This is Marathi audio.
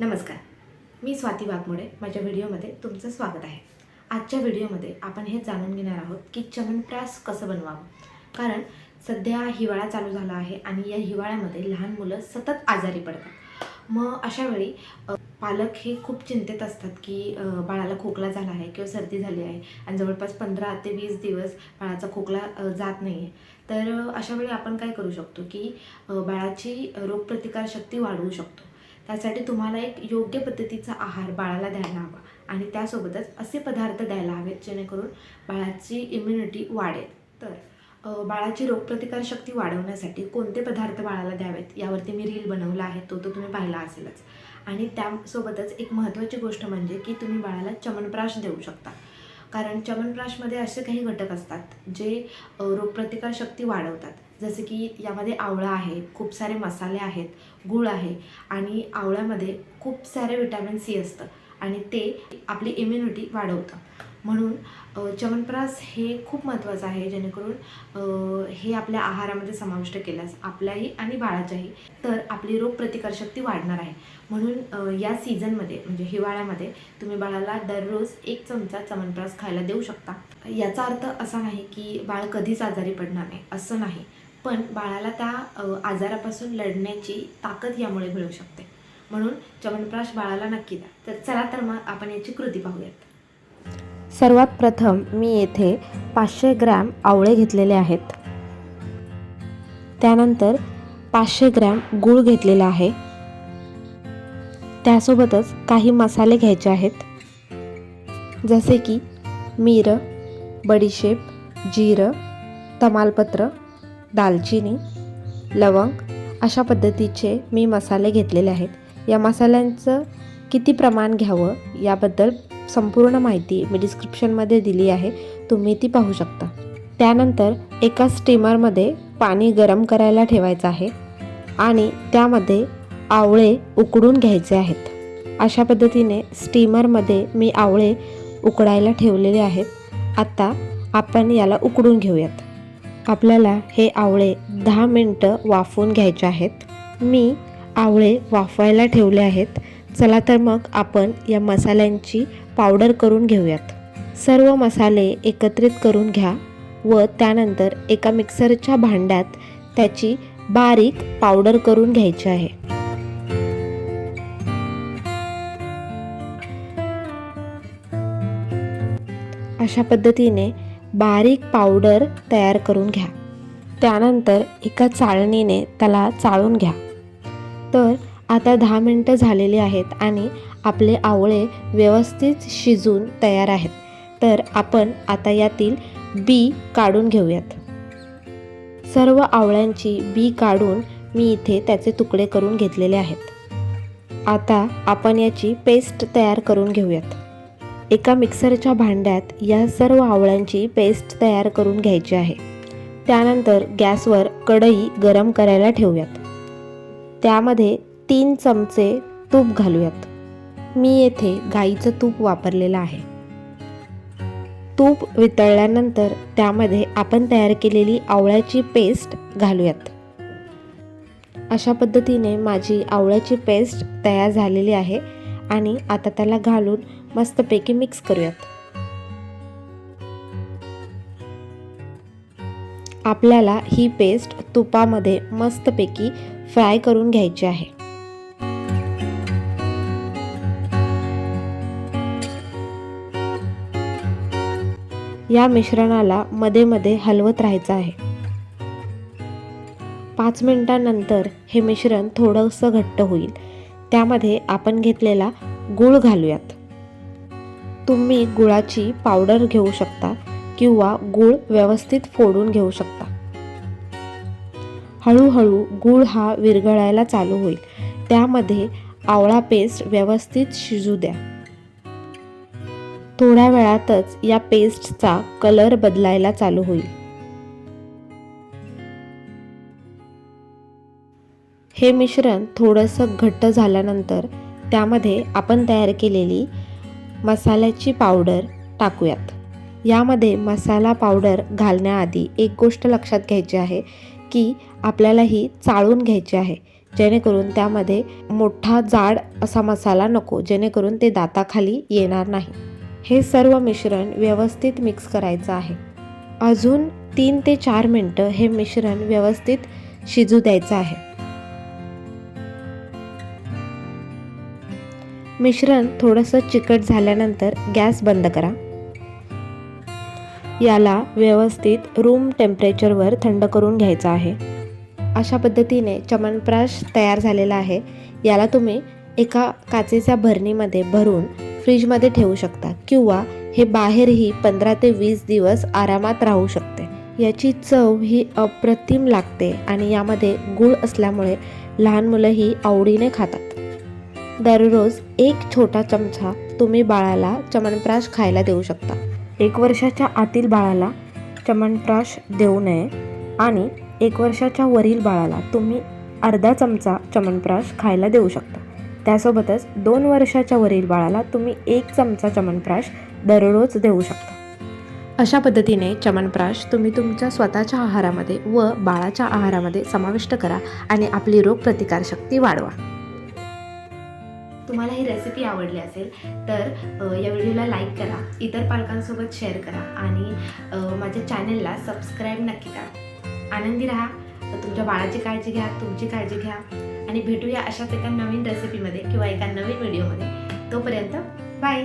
नमस्कार. मी स्वाती वाघमोडे. माझ्या व्हिडिओमध्ये तुमचं स्वागत आहे. आजच्या व्हिडिओमध्ये आपण हे जाणून घेणार आहोत की चमनप्रास कसं बनवावं? कारण सध्या हिवाळा चालू झाला आहे आणि या हिवाळ्यामध्ये लहान मुलं सतत आजारी पडतात. मग अशा वेळी पालक हे खूप चिंतेत असतात की बाळाला खोकला झाला आहे किंवा सर्दी झाली आहे आणि जवळपास पंधरा ते वीस दिवस बाळाचा खोकला जात नाही आहे तर अशावेळी आपण काय करू शकतो की बाळाची रोगप्रतिकारशक्ती वाढवू शकतो. त्यासाठी तुम्हाला एक योग्य पद्धतीचा आहार बाळाला द्यायला हवा. आणि त्यासोबतच असे पदार्थ द्यायला हवेत जेणेकरून बाळाची इम्युनिटी वाढेल. तर बाळाची रोगप्रतिकारशक्ती वाढवण्यासाठी कोणते पदार्थ बाळाला द्यावेत यावरती मी रील बनवला आहे तो तर तुम्ही पाहिला असेलच. आणि त्यासोबतच एक महत्त्वाची गोष्ट म्हणजे की तुम्ही बाळाला चमनप्राश देऊ शकता. कारण चमनप्राशमध्ये असे काही घटक असतात जे रोगप्रतिकारशक्ती वाढवतात. जसे की यामध्ये आवळा आहे खूप सारे मसाले आहेत गूळ आहे आणि आवळ्यामध्ये खूप सारे विटॅमिन सी असतं आणि ते आपली इम्युनिटी वाढवतं. म्हणून चवनप्रास हे खूप महत्त्वाचं आहे जेणेकरून हे आपल्या आहारामध्ये समाविष्ट केल्यास आपल्याही आणि बाळाच्याही तर आपली रोगप्रतिकारशक्ती वाढणार आहे. म्हणून या सीझनमध्ये म्हणजे हिवाळ्यामध्ये तुम्ही बाळाला दररोज एक चमचा चवनप्रास खायला देऊ शकता. याचा अर्थ असा नाही की बाळ कधीच आजारी पडणार नाही असं नाही. पण बाळाला त्या आजारापासून लढण्याची ताकद यामुळे मिळू शकते. म्हणून चमनप्राश बाळाला नक्की द्या. तर चला तर मग आपण याची कृती पाहूयात. सर्वात प्रथम मी येथे पाचशे ग्रॅम आवळे घेतलेले आहेत. त्यानंतर पाचशे ग्रॅम गूळ घेतलेला आहे. त्यासोबतच काही मसाले घ्यायचे आहेत. जसे की मिरं बडीशेप जिरं तमालपत्र दालचिनी लवंग अशा पद्धतीचे मी मसाले घेतलेले आहेत. या मसाल्यांचं किती प्रमाण घ्यावं याबद्दल संपूर्ण माहिती मी डिस्क्रिप्शनमध्ये दिली आहे. तुम्ही ती पाहू शकता. त्यानंतर एका स्टीमरमध्ये पाणी गरम करायला ठेवायचं आहे आणि त्यामध्ये आवळे उकडून घ्यायचे आहेत. अशा पद्धतीने स्टीमरमध्ये मी आवळे उकडायला ठेवलेले आहेत. आत्ता आपण याला उकडून घेऊयात. आपल्याला हे आवळे दहा मिनटं वाफवून घ्यायचे आहेत. मी आवळे वाफवायला ठेवले आहेत. चला तर मग आपण या मसाल्यांची पावडर करून घेऊयात. सर्व मसाले एकत्रित करून घ्या व त्यानंतर एका मिक्सरच्या भांड्यात त्याची बारीक पावडर करून घ्यायची आहे. अशा पद्धतीने बारीक पावडर तयार करून घ्या. त्यानंतर एका चाळणीने त्याला चाळून घ्या. तर आता दहा मिनटं झालेली आहेत आणि आपले आवळे व्यवस्थित शिजून तयार आहेत. तर आपण आता यातील बी काढून घेऊयात. सर्व आवळ्यांची बी काढून मी इथे त्याचे तुकडे करून घेतलेले आहेत. आता आपण याची पेस्ट तयार करून घेऊयात. एका मिक्सरच्या भांड्यात या सर्व आवळ्यांची पेस्ट तयार करून घ्यायची आहे. त्यानंतर गॅसवर कढई गरम करायला ठेवूयात. त्यामध्ये तीन चमचे तूप घालूयात. मी येथे गाईचं तूप वापरलेलं आहे. तूप वितळल्यानंतर त्यामध्ये आपण तयार केलेली आवळ्याची पेस्ट घालूयात. अशा पद्धतीने माझी आवळ्याची पेस्ट तयार झालेली आहे. आणि आता त्याला घालून मस्तपैकी मिक्स करूयात. आपल्याला ही पेस्ट तुपामध्ये मस्तपैकी फ्राय करून घ्यायची आहे. या मिश्रणाला मध्ये मध्ये हलवत राहायचं आहे. पाच मिनिटांनंतर हे मिश्रण थोडंसं घट्ट होईल. त्यामध्ये आपण घेतलेला गूळ घालूयात. तुम्ही गुळाची पावडर घेऊ शकता किंवा गूळ व्यवस्थित फोडून घेऊ शकता. हळूहळू गूळ हा विरघळायला चालू होईल. त्यामध्ये आवळा पेस्ट व्यवस्थित शिजू द्या. थोड्या वेळातच या पेस्टचा कलर बदलायला चालू होईल. हे मिश्रण थोडंसं घट्ट झाल्यानंतर त्यामध्ये आपण तयार केलेली मसाल्याची पावडर टाकूयात. यामध्ये मसाला पावडर घालण्याआधी एक गोष्ट लक्षात घ्यायची आहे की आपल्याला ही चाळून घ्यायची आहे. जेणेकरून त्यामध्ये मोठा जाड असा मसाला नको जेणेकरून ते दाताखाली येणार नाही. हे सर्व मिश्रण व्यवस्थित मिक्स करायचं आहे. अजून तीन ते चार मिनटं हे मिश्रण व्यवस्थित शिजू द्यायचं आहे. मिश्रण थोडंसं चिकट झाल्यानंतर गॅस बंद करा. याला व्यवस्थित रूम टेम्परेचरवर थंड करून घ्यायचं आहे. अशा पद्धतीने चमनप्राश तयार झालेला आहे. याला तुम्ही एका काचेच्या भरणीमध्ये भरून फ्रीजमध्ये ठेवू शकता किंवा हे बाहेरही पंधरा ते वीस दिवस आरामात राहू शकते. याची चव ही अप्रतिम लागते आणि यामध्ये गूळ असल्यामुळे लहान मुलंही आवडीने खातात. दररोज एक छोटा चमचा तुम्ही बाळाला चमनप्राश खायला देऊ शकता. एक वर्षाच्या आतील बाळाला चमनप्राश देऊ नये आणि एक वर्षाच्या वरील बाळाला तुम्ही अर्धा चमचा चमनप्राश खायला देऊ शकता. त्यासोबतच दोन वर्षाच्या वरील बाळाला तुम्ही एक चमचा चमनप्राश दररोज देऊ शकता. अशा पद्धतीने चमनप्राश तुम्ही तुमच्या स्वतःच्या आहारामध्ये व बाळाच्या आहारामध्ये समाविष्ट करा आणि आपली रोगप्रतिकारशक्ती वाढवा. तुम्हाला ही रेसिपी आवडली असेल तर या व्हिडिओला लाईक करा इतर पालकांसोबत शेअर करा आणि माझ्या चॅनलला सबस्क्राईब नक्की करा. आनंदी राहा तुमच्या बाळाची काळजी घ्या तुमची काळजी घ्या आणि भेटूया अशाच एका नवीन रेसिपीमध्ये किंवा एका नवीन व्हिडिओमध्ये तोपर्यंत बाय